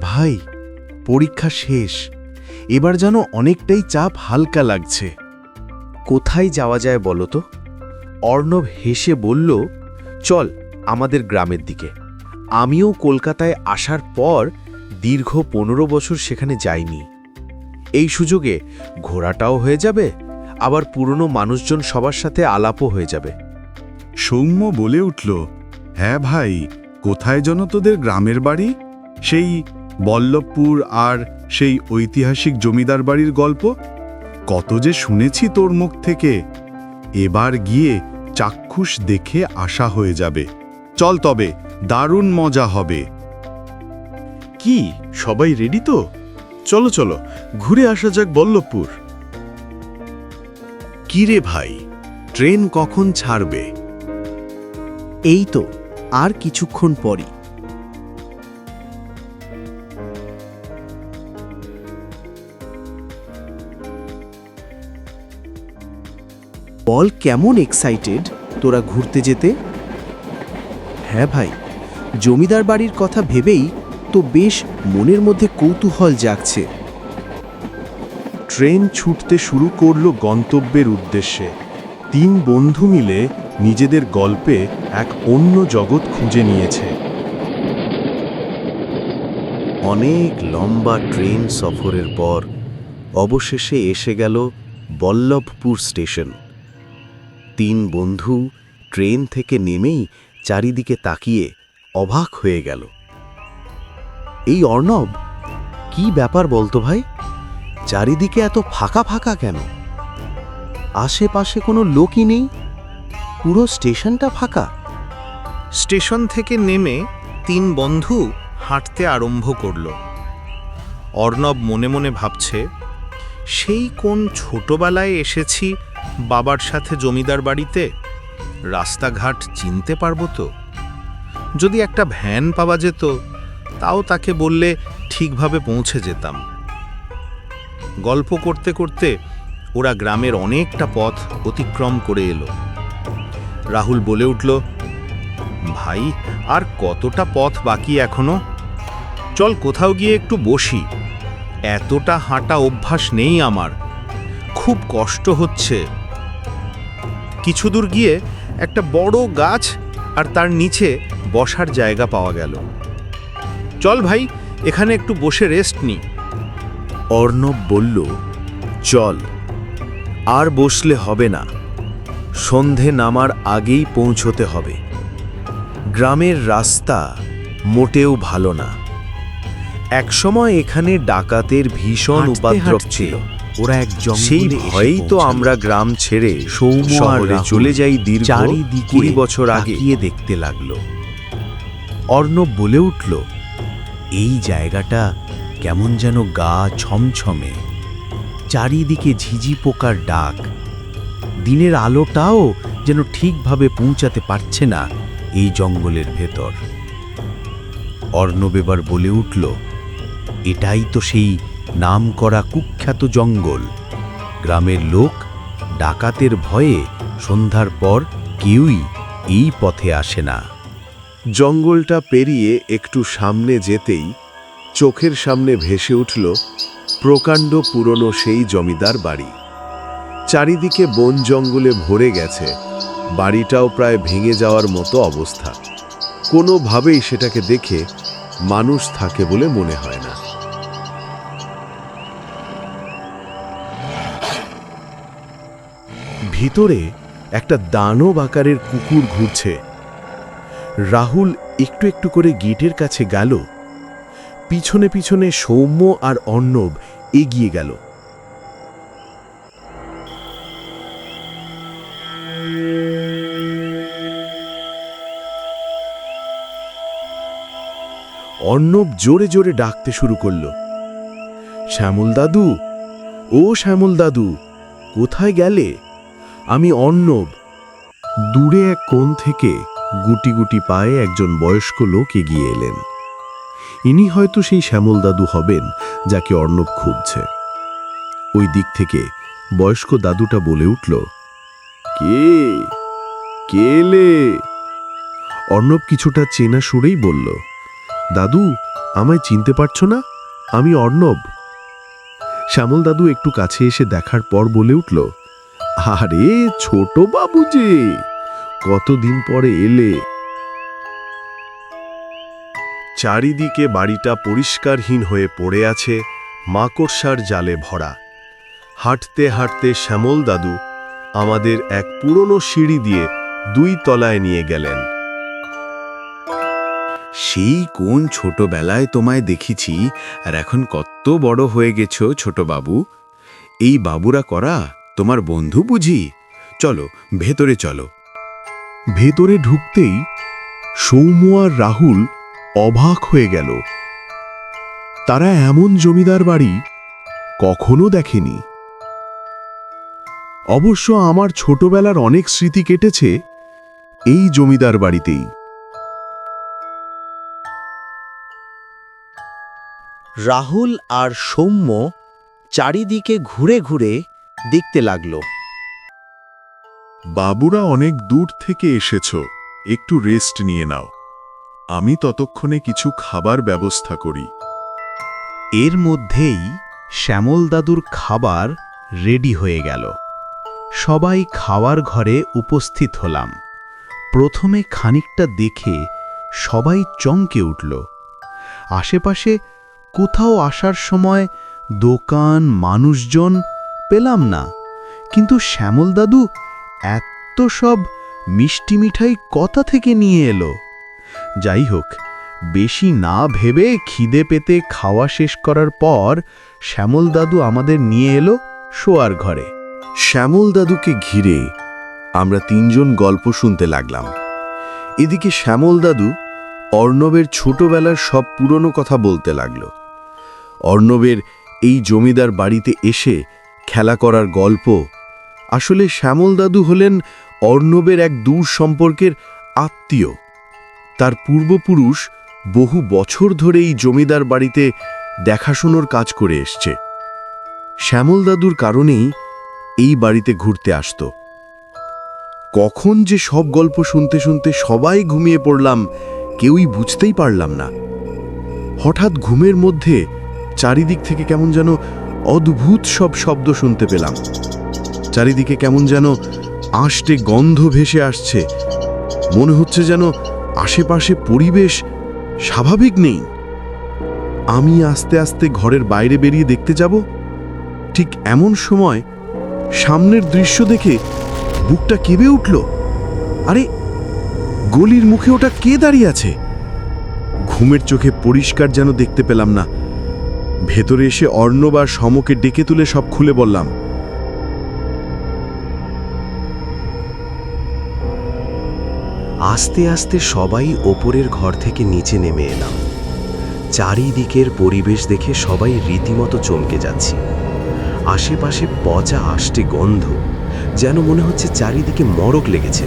ভাই, পরীক্ষা শেষ। এবার যেন অনেকটাই চাপ হালকা লাগছে। কোথায় যাওয়া যায় বলো তো? অর্ণব হেসে বলল, চল আমাদের গ্রামের দিকে। আমিও কলকাতায় আসার পর দীর্ঘ পনেরো বছর সেখানে যাইনি। এই সুযোগে ঘোরাটাও হয়ে যাবে, আবার পুরনো মানুষজন সবার সাথে আলাপও হয়ে যাবে। সৌম্য বলে উঠল হ্যাঁ ভাই, কোথায় যেন তোদের গ্রামের বাড়ি? সেই বল্লভপুর আর সেই ঐতিহাসিক জমিদার বাড়ির গল্প? কত যে শুনেছি তোর মুখ থেকে। এবার গিয়ে চাক্ষুষ দেখে আসা হয়ে যাবে। চল তবে দারুণ মজা হবে। কি সবাই রেডি তো? চলো চলো ঘুরে আসা যাক বল্লভপুর। কি রে ভাই ট্রেন কখন ছাড়বে? এই তো আর কিছুক্ষণ পরই। বল কেমন এক্সাইটেড তোরা ঘুরতে যেতে? হ্যাঁ ভাই, জমিদার বাড়ির কথা ভেবেই তো বেশ মনের মধ্যে কৌতূহল জাগছে। ট্রেন ছুটতে শুরু করল গন্তব্যের উদ্দেশ্যে। তিন বন্ধু মিলে নিজেদের গল্পে এক অন্য জগৎ খুঁজে নিয়েছে। অনেক লম্বা ট্রেন সফরের পর অবশেষে এসে গেল বল্লভপুর স্টেশন। তিন বন্ধু ট্রেন থেকে নেমেই চারিদিকে তাকিয়ে অবাক হয়ে গেল। এই অর্ণব, কি ব্যাপার বলতো ভাই? চারিদিকে এত ফাঁকা ফাঁকা কেন? আশেপাশে কোনো লোকই নেই? পুরো স্টেশনটা ফাঁকা? স্টেশন থেকে নেমে তিন বন্ধু হাঁটতে আরম্ভ করল। অর্ণব মনে মনে ভাবছে, সেই কোন ছোটবেলায় এসেছি বাবার সাথে জমিদার বাড়িতে? রাস্তাঘাট চিনতে পারব তো? যদি একটা ভ্যান পাওয়া যেত, তাও তাকে বললে ঠিকভাবে পৌঁছে যেতাম। গল্প করতে করতে ওরা গ্রামের অনেকটা পথ অতিক্রম করে এলো। রাহুল বলে উঠল, ভাই, আর কতটা পথ বাকি এখনও? চল কোথাও গিয়ে একটু বসি। এতটা হাঁটা অভ্যাস নেই আমার। খুব কষ্ট হচ্ছে। কিছু দূর গিয়ে একটা বড় গাছ আর তার নিচে বসার জায়গা পাওয়া গেল। চল ভাই এখানে একটু বসে রেস্ট নি। অর্ণব বলল চল আর বসলে হবে না। সন্ধে নামার আগেই পৌঁছতে হবে। গ্রামের রাস্তা মোটেও ভালো না। একসময় এখানে ডাকাতের ভীষণ উপদ্রব ছিল। ওরা এক সেই ভয়েই তো আমরা গ্রাম ছেড়ে শহরে চলে যাই দীর্ঘ চারিদিকে কুড়ি বছর আগে। তাকিয়ে দেখতে লাগল। অর্ণব বলে উঠল এই জায়গাটা কেমন যেন গা ছমছমে। চারিদিকে ঝিঝি পোকার ডাক। দিনের আলোটাও যেন ঠিকভাবে পৌঁছাতে পারছে না এই জঙ্গলের ভেতর। অর্ণব এবার বলে উঠল এটাই তো সেই নামকরা কুখ্যাত জঙ্গল। গ্রামের লোক ডাকাতের ভয়ে সন্ধ্যার পর কেউই এই পথে আসে না। জঙ্গলটা পেরিয়ে একটু সামনে যেতেই চোখের সামনে ভেসে উঠল প্রকাণ্ড পুরনো সেই জমিদার বাড়ি। চারিদিকে বন জঙ্গলে ভরে গেছে, বাড়িটাও প্রায় ভেঙে যাওয়ার মতো অবস্থা। কোনোভাবেই সেটাকে দেখে মানুষ থাকে বলে মনে হয় ভিতরে একটা দানব আকারের কুকুর ঘুরছে। রাহুল একটু একটু করে গেটের কাছে গেল। পিছনে পিছনে সৌম্য আর অর্ণব এগিয়ে গেল। অর্ণব জোরে জোরে ডাকতে শুরু করল। শ্যামল দাদু, ও শ্যামল দাদু, কোথায় গেলে? আমি অর্ণব। দূরে এক কোণ থেকে গুটি গুটি পায়ে একজন বয়স্ক লোক এগিয়ে এলেন। ইনি হয়তো সেই শ্যামল দাদু হবেন যাকে অর্ণব খুঁজছে। ওই দিক থেকে বয়স্ক দাদুটা বলে উঠল, কে? কে এলে? অর্ণব কিছুটা চেনা সুরেই বলল, দাদু, আমায় চিনতে পারছ না? আমি অর্ণব। শ্যামল দাদু একটু কাছে এসে দেখার পর বলে উঠল আরে, ছোট বাবু যে, কতদিন পরে এলে? চারিদিকে বাড়িটা পরিষ্কারহীন হয়ে পড়ে আছে মাকড়সার জালে ভরা। হাঁটতে হাঁটতে শ্যামল দাদু আমাদের এক পুরনো সিঁড়ি দিয়ে দুই তলায় নিয়ে গেলেন। সেই কোন ছোটবেলায় তোমায় দেখেছি আর এখন কত বড় হয়ে গেছো ছোট বাবু এই বাবুরা করা তোমার বন্ধু বুঝি? চলো, ভেতরে চলো। ভেতরে ঢুকতেই সৌম্য আর রাহুল অবাক হয়ে গেল। তারা এমন জমিদার বাড়ি কখনো দেখেনি। অবশ্য আমার ছোটবেলার অনেক স্মৃতি কেটেছে এই জমিদার বাড়িতেই। রাহুল আর সৌম্য চারিদিকে ঘুরে ঘুরে দেখতে লাগল। বাবুরা অনেক দূর থেকে এসেছ একটু রেস্ট নিয়ে নাও। আমি ততক্ষণে কিছু খাবার ব্যবস্থা করি। এর মধ্যেই শ্যামল দাদুর খাবার রেডি হয়ে গেল। সবাই খাওয়ার ঘরে উপস্থিত হলাম। প্রথমে খানিকটা দেখে সবাই চমকে উঠল। আশেপাশে কোথাও আসার সময় দোকান মানুষজন পেলাম না। কিন্তু শ্যামল দাদু এত সব মিষ্টি মিঠাই কথা থেকে নিয়ে এলো। যাই হোক, বেশি না ভেবে খিদে পেতে খাওয়া শেষ করার পর শ্যামল দাদু আমাদের নিয়ে এলো শোয়ার ঘরে। শ্যামল দাদুকে ঘিরে আমরা তিনজন গল্প শুনতে লাগলাম। এদিকে শ্যামল দাদু অর্ণবের ছোটবেলার সব পুরনো কথা বলতে লাগল। অর্ণবের এই জমিদার বাড়িতে এসে খেলা করার গল্প। আসলে শ্যামল দাদু হলেন অর্ণবের এক দূর সম্পর্কের আত্মীয়। তার পূর্বপুরুষ বহু বছর ধরে এই জমিদার বাড়িতে দেখাশোনার কাজ করে এসছে। শ্যামল দাদুর কারণেই এই বাড়িতে ঘুরতে আসত। কখন যে সব গল্প শুনতে শুনতে সবাই ঘুমিয়ে পড়লাম, কেউই বুঝতেই পারলাম না। হঠাৎ ঘুমের মধ্যে চারিদিক থেকে কেমন যেন অদ্ভুত সব শব্দ শুনতে পেলাম। চারিদিকে কেমন যেন আষ্টে গন্ধ ভেসে আসছে। মনে হচ্ছে যেন আশেপাশে পরিবেশ স্বাভাবিক নেই। আমি আস্তে আস্তে ঘরের বাইরে বেরিয়ে দেখতে যাব। ঠিক এমন সময় সামনের দৃশ্য দেখে বুকটা কেঁপে উঠল। আরে, গলির মুখে ওটা কে দাঁড়িয়ে আছে? ঘুমের চোখে পরিষ্কার যেন দেখতে পেলাম না। ভেতরে এসে অর্ণব আর সমকে ডেকে তুলে সব খুলে বললাম, আস্তে আস্তে সবাই ওপরের ঘর থেকে নিচে নেমে এলাম। চারিদিকের পরিবেশ দেখে সবাই রীতিমতো চমকে যাচ্ছি। আশেপাশে পচা আষ্টে গন্ধ, যেন মনে হচ্ছে চারিদিকে মরক লেগেছে।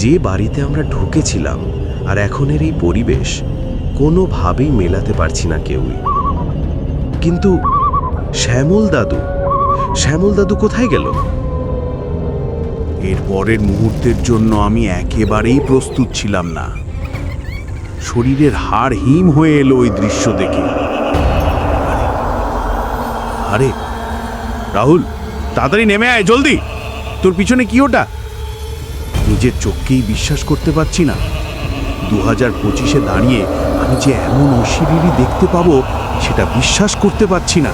যে বাড়িতে আমরা ঢুকেছিলাম আর এখনের এই পরিবেশ, কোনোভাবেই মেলাতে পারছি না কেউই। কিন্তু শ্যামল দাদু শ্যামল দাদু কোথায় গেল? এর পরের মুহূর্তের জন্য আমি একেবারেই প্রস্তুত ছিলাম না। শরীরের হাড় হিম হয়ে এলো ওই দৃশ্য দেখে। আরে, রাহুল, তাড়াতাড়ি নেমে আয়, জলদি। তোর পিছনে কি ওটা? নিজের চোখকেই বিশ্বাস করতে পারছি না। দু হাজার পঁচিশে দাঁড়িয়ে আমি যে এমন অশিরিরি দেখতে পাবো সেটা বিশ্বাস করতে পারছি না।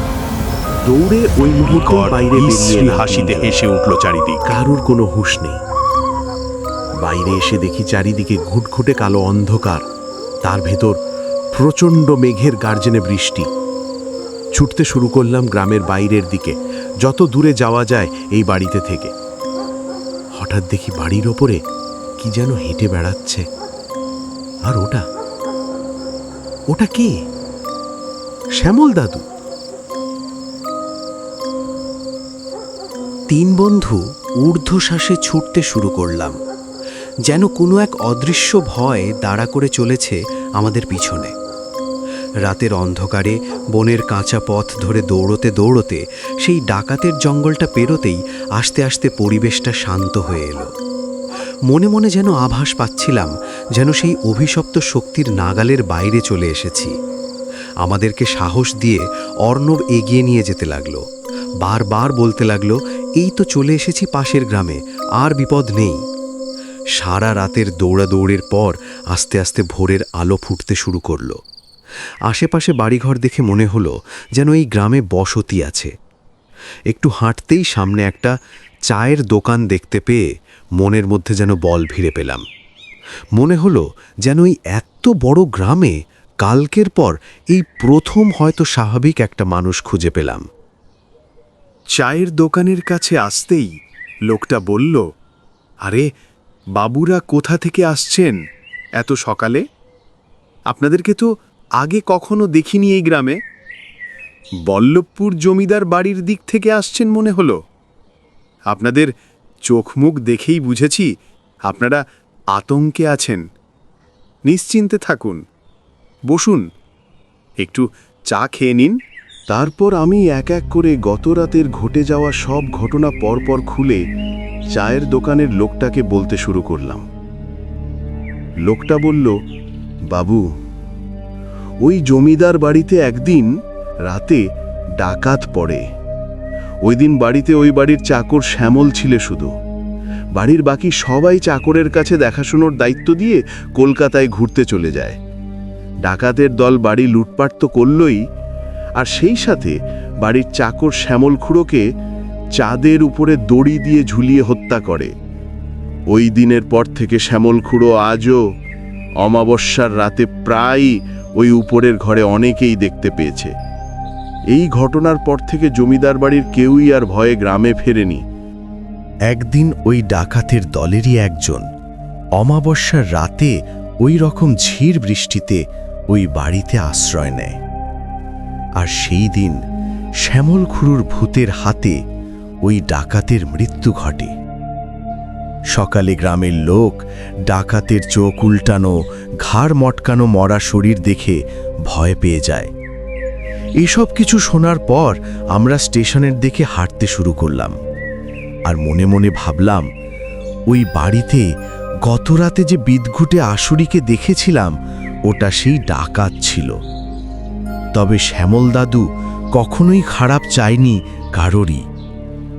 দৌড়ে ওই মুহূর্তে বাইরে বেরিয়ে হাসিতে। হেসে উঠল চারিদিক। কারুর কোনো হুঁশ নেই। বাইরে এসে দেখি চারিদিকে ঘুটঘুটে কালো অন্ধকার। তার ভেতর প্রচণ্ড মেঘের গার্জেনে বৃষ্টি। ছুটতে শুরু করলাম গ্রামের বাইরের দিকে। যত দূরে যাওয়া যায় এই বাড়িতে থেকে। হঠাৎ দেখি বাড়ির ওপরে কি যেন হেঁটে বেড়াচ্ছে। আর ওটা? ওটা কে? শ্যামল দাদু। তিন বন্ধু ঊর্ধ্বশ্বাসে ছুটতে শুরু করলাম, যেন কোনো এক অদৃশ্য ভয় দাঁড়া করে চলেছে আমাদের পিছনে। রাতের অন্ধকারে বনের কাঁচা পথ ধরে দৌড়তে দৌড়তে সেই ডাকাতের জঙ্গলটা পেরোতেই আস্তে আস্তে পরিবেশটা শান্ত হয়ে এলো। মনে মনে যেন আভাস পাচ্ছিলাম যেন সেই অভিশপ্ত শক্তির নাগালের বাইরে চলে এসেছি। আমাদেরকে সাহস দিয়ে অর্ণব এগিয়ে নিয়ে যেতে লাগল। বারবার বলতে লাগল, এই তো চলে এসেছি পাশের গ্রামে, আর বিপদ নেই। সারা রাতের দৌড়াদৌড়ের পর আস্তে আস্তে ভোরের আলো ফুটতে শুরু করল। আশেপাশে বাড়িঘর দেখে মনে হলো যেন এই গ্রামে বসতি আছে। একটু হাঁটতেই সামনে একটা চায়ের দোকান দেখতে পেয়ে মনের মধ্যে যেন বল ভিড়ে পেলাম। মনে হলো যেন এই এত বড় গ্রামে কালকের পর এই প্রথম হয়তো স্বাভাবিক একটা মানুষ খুঁজে পেলাম। চায়ের দোকানের কাছে আসতেই লোকটা বলল, আরে, বাবুরা কোথা থেকে আসছেন এত সকালে? আপনাদেরকে তো আগে কখনো দেখিনি এই গ্রামে। বল্লভপুর জমিদার বাড়ির দিক থেকে আসছেন মনে হলো। আপনাদের চোখ মুখ দেখেই বুঝেছি আপনারা আতঙ্কে আছেন। নিশ্চিন্তে থাকুন। বসুন। একটু চা খেয়ে নিন। তারপর আমি এক এক করে গত রাতের ঘটে যাওয়া সব ঘটনা পরপর খুলে চায়ের দোকানের লোকটাকে বলতে শুরু করলাম। লোকটা বলল, বাবু, ওই জমিদার বাড়িতে একদিন রাতে ডাকাত পড়ে। ওই দিন বাড়িতে ওই বাড়ির চাকর শ্যামল ছিল শুধু। বাড়ির বাকি সবাই চাকরের কাছে দেখাশোনার দায়িত্ব দিয়ে কলকাতায় ঘুরতে চলে যায়। ডাকাতের দল বাড়ি লুটপাট তো করলই, আর সেই সাথে বাড়ির চাকর শ্যামল খুঁড়োকে চাঁদের উপরে দড়ি দিয়ে ঝুলিয়ে হত্যা করে। ওই দিনের পর থেকে শ্যামল খুঁড়ো আজও অমাবস্যার রাতে প্রায় ওই উপরের ঘরে অনেকেই দেখতে পেয়েছে। এই ঘটনার পর থেকে জমিদার বাড়ির কেউই আর ভয়ে গ্রামে ফেরেনি। একদিন ওই ডাকাতের দলেরই একজন অমাবস্যার রাতে ওই রকম ঝির বৃষ্টিতে ওই বাড়িতে আশ্রয় নেয়। আর সেই দিন শ্যামল খুড়ুর ভূতের হাতে ওই ডাকাতের মৃত্যু ঘটে। সকালে গ্রামের লোক ডাকাতের চোখ উল্টানো, ঘাড় মটকানো মরা শরীর দেখে ভয় পেয়ে যায়। এসব কিছু শোনার পর আমরা স্টেশনের দিকে হাঁটতে শুরু করলাম। আর মনে মনে ভাবলাম, ওই বাড়িতে গতরাতে যে বিদঘুটে আসুরিকে দেখেছিলাম ওটা সেই ডাকাত ছিল। তবে শ্যামল দাদু কখনোই খারাপ চায়নি কারোরই।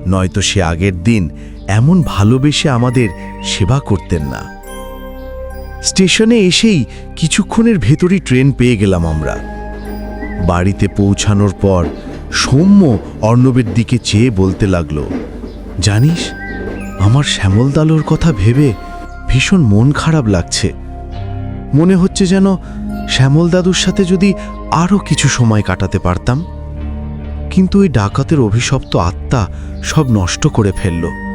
নয়তো সে আগের দিন এমন ভালোবেসে আমাদের সেবা করতেন না। স্টেশনে এসেই কিছুক্ষণের ভেতরই ট্রেন পেয়ে গেলাম আমরা। বাড়িতে পৌঁছানোর পর সৌম্য অর্ণবের দিকে চেয়ে বলতে লাগল, জানিস, আমার শ্যামলদালোর কথা ভেবে ভীষণ মন খারাপ লাগছে। মনে হচ্ছে যেন শ্যামল দাদুর সাথে যদি আরও কিছু সময় কাটাতে পারতাম। কিন্তু ওই ডাকাতের অভিশপ্ত আত্মা সব নষ্ট করে ফেলল।